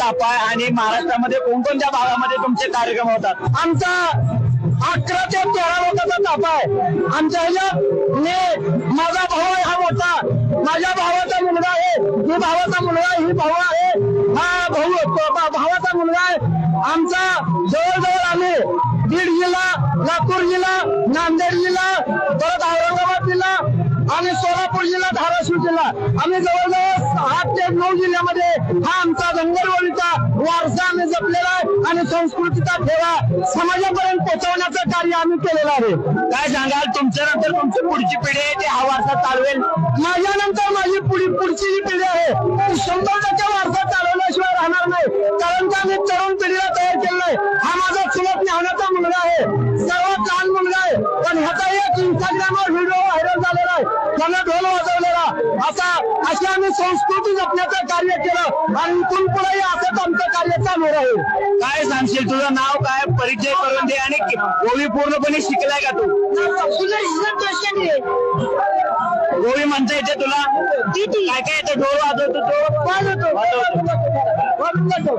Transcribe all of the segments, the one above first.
तापाय आणि महाराष्ट्रामध्ये कोणकोणत्या भागामध्ये तुमचे कार्यक्रम होतात? आमचा अकरा ते तेरा लोकांचा ताप आहे आमच्या ह्याच्यात मी माझा भाऊ आहे हा मोठा. माझ्या भावाचा मुलगा आहे ही भावाचा मुलगा आहे ही भाऊ आहे. हा भाऊ भावाचा मुलगा आहे. आमचा जवळजवळ आम्ही बीड जिल्हा लातूर जिल्हा नांदेड जिल्हा आणि सोलापूर जिल्हा धाराशिव जिल्हा. आम्ही जवळजवळ आठ ते नऊ जिल्ह्यामध्ये हा आमचा जंगलवळीचा वारसा आम्ही जपलेला आहे आणि संस्कृतीचा ठेवा समाजापर्यंत पोहोचवण्याचं कार्य आम्ही केलेलं आहे. काय सांगाल? तुमच्या नंतर तुमची पुढची पिढी आहे ती हा वारसा चालवेल? माझ्यानंतर माझी पुढी पुढची जी पिढी आहे ती शंभर टक्के वारसा चालवल्याशिवाय राहणार नाही. कारण की आम्ही तरुण पिढीला तयार केलेला आहे. हा माझा चुलत न्याहाण्याचा मुलगा आहे. झालेला आहे. त्यानं ढोल वाजवलेला. असा अशी आम्ही संस्कृती जपण्याचं कार्य केलं. आणि इथून पुढेही असंच आमचं कार्य चालू राहील. काय सांगशील? तुझं नाव काय? परिचय करून दे आणि गोवी पूर्णपणे शिकलाय का तू? गोवी म्हणता येते तुला? काय काय येतं? ढोल वाजवतो तो? वाजवतो.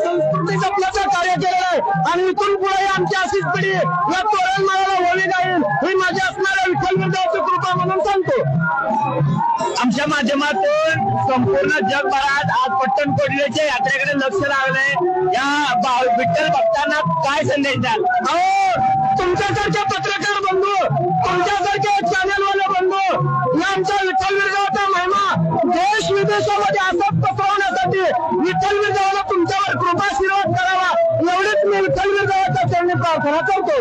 संस्कृती जपण्याचं कार्य केलेलं आहे आणि इथून पुढे आमची अशीच पिढी या तोरण मला होली जाईल ही माझी असणाऱ्या विठ्ठल विद्याची कृपा म्हणून सांगतो. आमच्या माध्यमातून संपूर्ण जगभरात आज पट्टण कोडलेच्या यात्रेकडे लक्ष लागलंय. विठ्ठल भक्तांना काय संदेश द्याल? अहो तुमच्यासारखे पत्रकार बंधू तुमच्यासारखे चॅनल वाले बंधू आमचा विठ्ठल विरगावचा महिमा देश विदेशामध्ये असत पसरवण्यासाठी विठ्ठल विरगावला तुमच्यावर कृपा आशीर्वाद करावा एवढीच मी विठ्ठल विरगावाच्या चरणी प्रार्थना करतो.